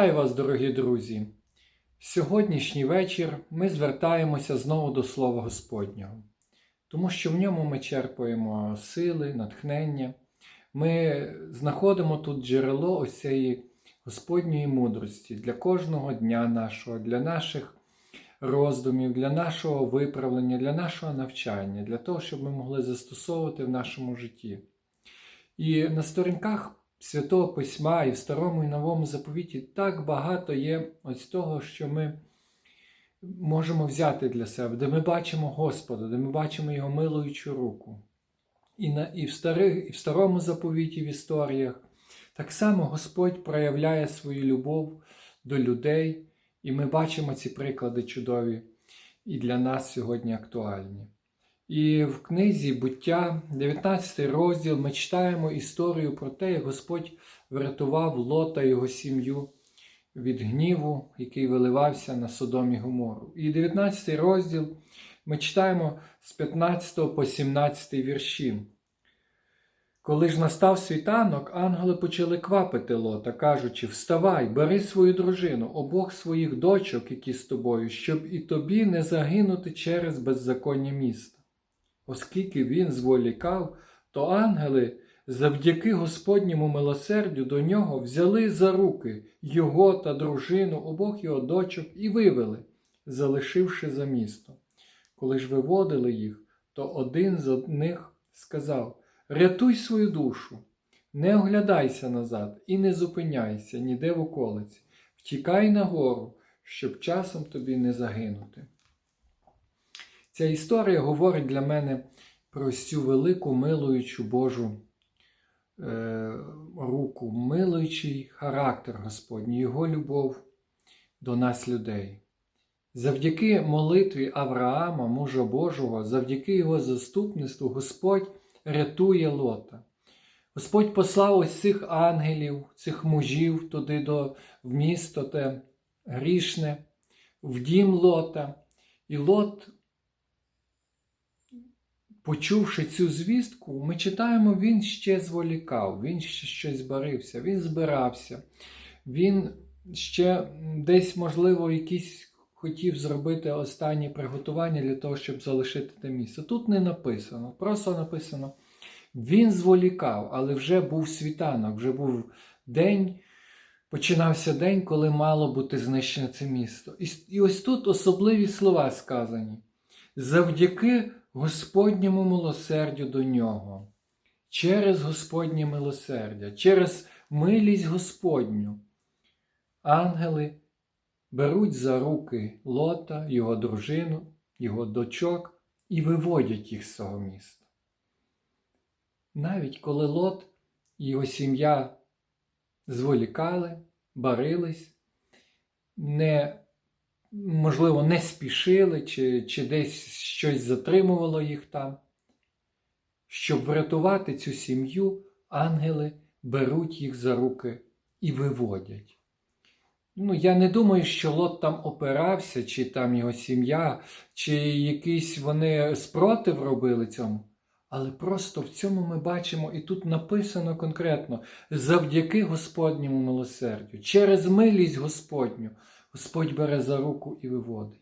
Вітаю вас, дорогі друзі! Сьогоднішній вечір ми звертаємося знову до Слова Господнього, тому що в ньому ми черпаємо сили, натхнення. Ми знаходимо тут джерело ось Господньої мудрості для кожного дня нашого, для наших роздумів, для нашого виправлення, для нашого навчання, для того, щоб ми могли застосовувати в нашому житті. І на сторінках Святого Письма і в Старому і Новому заповіті так багато є ось того, що ми можемо взяти для себе, де ми бачимо Господа, де ми бачимо Його милуючу руку. І, на, і, в, старих, і в Старому заповіті в історіях так само Господь проявляє свою любов до людей, і ми бачимо ці приклади чудові і для нас сьогодні актуальні. І в книзі буття, 19 розділ, ми читаємо історію про те, як Господь врятував Лота і його сім'ю від гніву, який виливався на Содом і Гомору. І 19 розділ ми читаємо з 15 по 17 вірші. Коли ж настав світанок, ангели почали квапити Лота, кажучи: Вставай, бери свою дружину, обох своїх дочок, які з тобою, щоб і тобі не загинути через беззаконня міста. Оскільки він зволікав, то ангели завдяки Господньому милосердю до нього взяли за руки його та дружину, обох його дочок і вивели, залишивши за місто. Коли ж виводили їх, то один з них сказав: Рятуй свою душу, не оглядайся назад і не зупиняйся ніде в околиці, втікай нагору, щоб часом тобі не загинути. Ця історія говорить для мене про цю велику милуючу Божу е, руку, милуючий характер Господній, Його любов до нас, людей. Завдяки молитві Авраама, мужа Божого, завдяки його заступництву, Господь рятує Лота. Господь послав ось цих ангелів, цих мужів туди до, в місто те грішне, в дім Лота. І Лот, почувши цю звістку, ми читаємо, він ще зволікав, він ще щось барився, він збирався, він ще десь, можливо, якісь хотів зробити останні приготування для того, щоб залишити те місце. Тут не написано, просто написано. Він зволікав, але вже був світанок, вже був день, починався день, коли мало бути знищене це місто. І, і ось тут особливі слова сказані. Завдяки Господньому милосердю до нього, через Господнє милосердя, через милість Господню, ангели беруть за руки Лота, його дружину, його дочок і виводять їх з цього міста. Навіть коли Лот і його сім'я зволікали, барились, не, можливо, не спішили, чи, чи десь щось затримувало їх там. Щоб врятувати цю сім'ю, ангели беруть їх за руки і виводять. Ну, я не думаю, що Лот там опирався, чи там його сім'я, чи якийсь вони спротив робили цьому. Але просто в цьому ми бачимо, і тут написано конкретно: завдяки Господньому милосердю, через милість Господню, Господь бере за руку і виводить.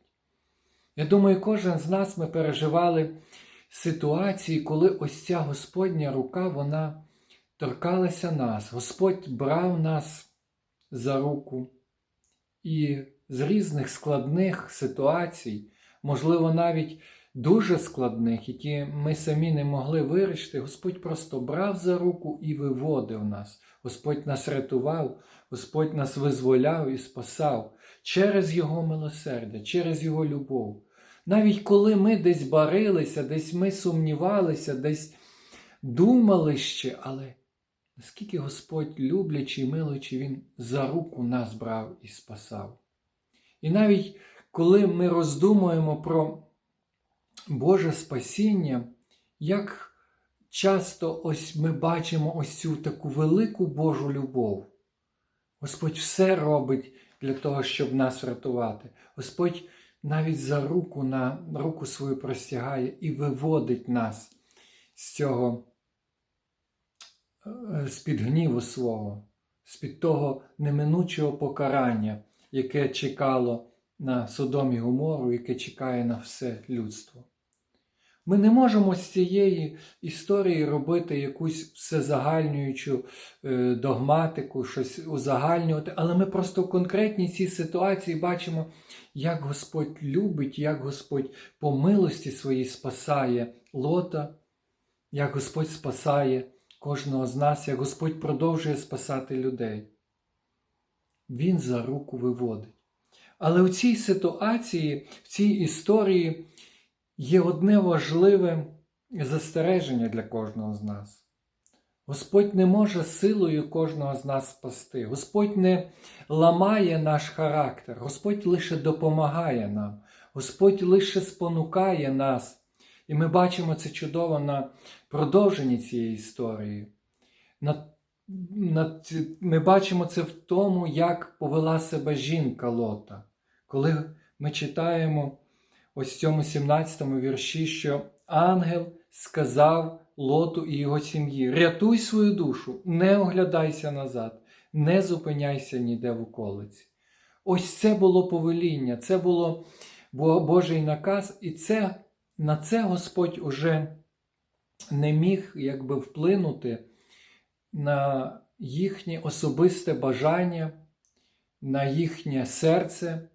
Я думаю, кожен з нас ми переживали ситуації, коли ось ця Господня рука, вона торкалася нас. Господь брав нас за руку. І з різних складних ситуацій, можливо, навіть дуже складних, які ми самі не могли вирішити, Господь просто брав за руку і виводив нас. Господь нас рятував, Господь нас визволяв і спасав через Його милосердя, через Його любов. Навіть коли ми десь барилися, десь ми сумнівалися, десь думали ще, але наскільки Господь люблячий, і милуючий, Він за руку нас брав і спасав. І навіть коли ми роздумуємо про Боже спасіння, як часто ось ми бачимо ось цю таку велику Божу любов. Господь все робить для того, щоб нас врятувати. Господь навіть за руку на руку свою простягає і виводить нас з цього, е, з-під гніву свого, з-під того неминучого покарання, яке чекало на Содом і Гомору, яке чекає на все людство. Ми не можемо з цієї історії робити якусь всезагальнюючу е, догматику, щось узагальнювати, але ми просто в конкретній цій ситуації бачимо, як Господь любить, як Господь по милості своїй спасає Лота, як Господь спасає кожного з нас, як Господь продовжує спасати людей. Він за руку виводить. Але у цій ситуації, в цій історії є одне важливе застереження для кожного з нас. Господь не може силою кожного з нас спасти. Господь не ламає наш характер, Господь лише допомагає нам, Господь лише спонукає нас. І ми бачимо це чудово на продовженні цієї історії. На, на, ми бачимо це в тому, як повела себе жінка Лота. Коли ми читаємо ось в цьому 17 вірші, що ангел сказав Лоту і його сім'ї: рятуй свою душу, не оглядайся назад, не зупиняйся ніде в околиці. Ось це було повеління, це було Божий наказ, і це, на це Господь уже не міг якби вплинути на їхнє особисте бажання, на їхнє серце,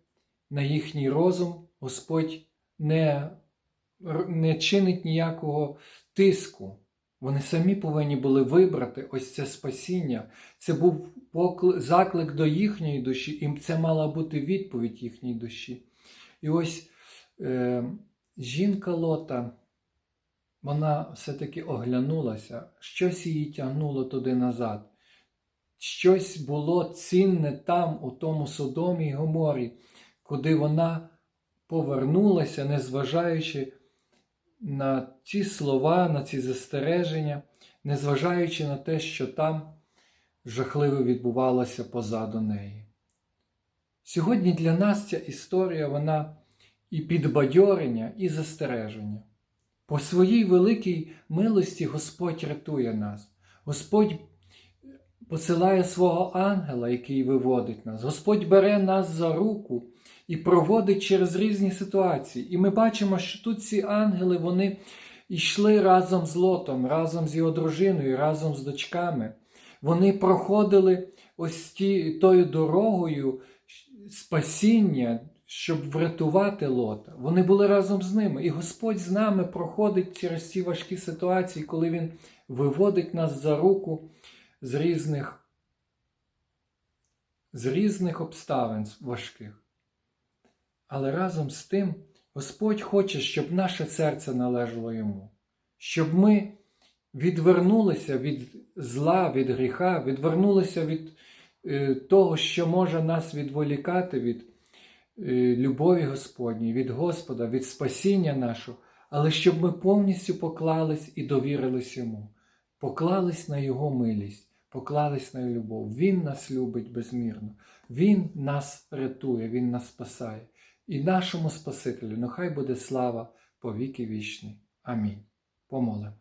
на їхній розум. Господь не, не чинить ніякого тиску. Вони самі повинні були вибрати ось це спасіння. Це був заклик до їхньої душі, і це мала бути відповідь їхньої душі. І ось е, жінка Лота, вона все-таки оглянулася, щось її тягнуло туди назад. Щось було цінне там, у тому Содомі й Гоморі, куди вона повернулася, незважаючи на ці слова, на ці застереження, незважаючи на те, що там жахливо відбувалося позаду неї. Сьогодні для нас ця історія вона і підбадьорення, і застереження. По своїй великій милості Господь рятує нас. Господь посилає свого ангела, який виводить нас. Господь бере нас за руку і проводить через різні ситуації. І ми бачимо, що тут ці ангели вони йшли разом з Лотом, разом з його дружиною, разом з дочками. Вони проходили ось ті, тою дорогою спасіння, щоб врятувати Лота. Вони були разом з ними. І Господь з нами проходить через ці важкі ситуації, коли Він виводить нас за руку з різних, з різних обставин важких. Але разом з тим Господь хоче, щоб наше серце належало йому, щоб ми відвернулися від зла, від гріха, відвернулися від е, того, що може нас відволікати від е, любові Господньої, від Господа, від спасіння нашого, але щоб ми повністю поклались і довірились йому, поклались на Його милість, поклались на любов. Він нас любить безмірно, Він нас рятує, Він нас спасає. І нашому Спасителю нехай буде слава по віки вічні. Амінь. Помолимо.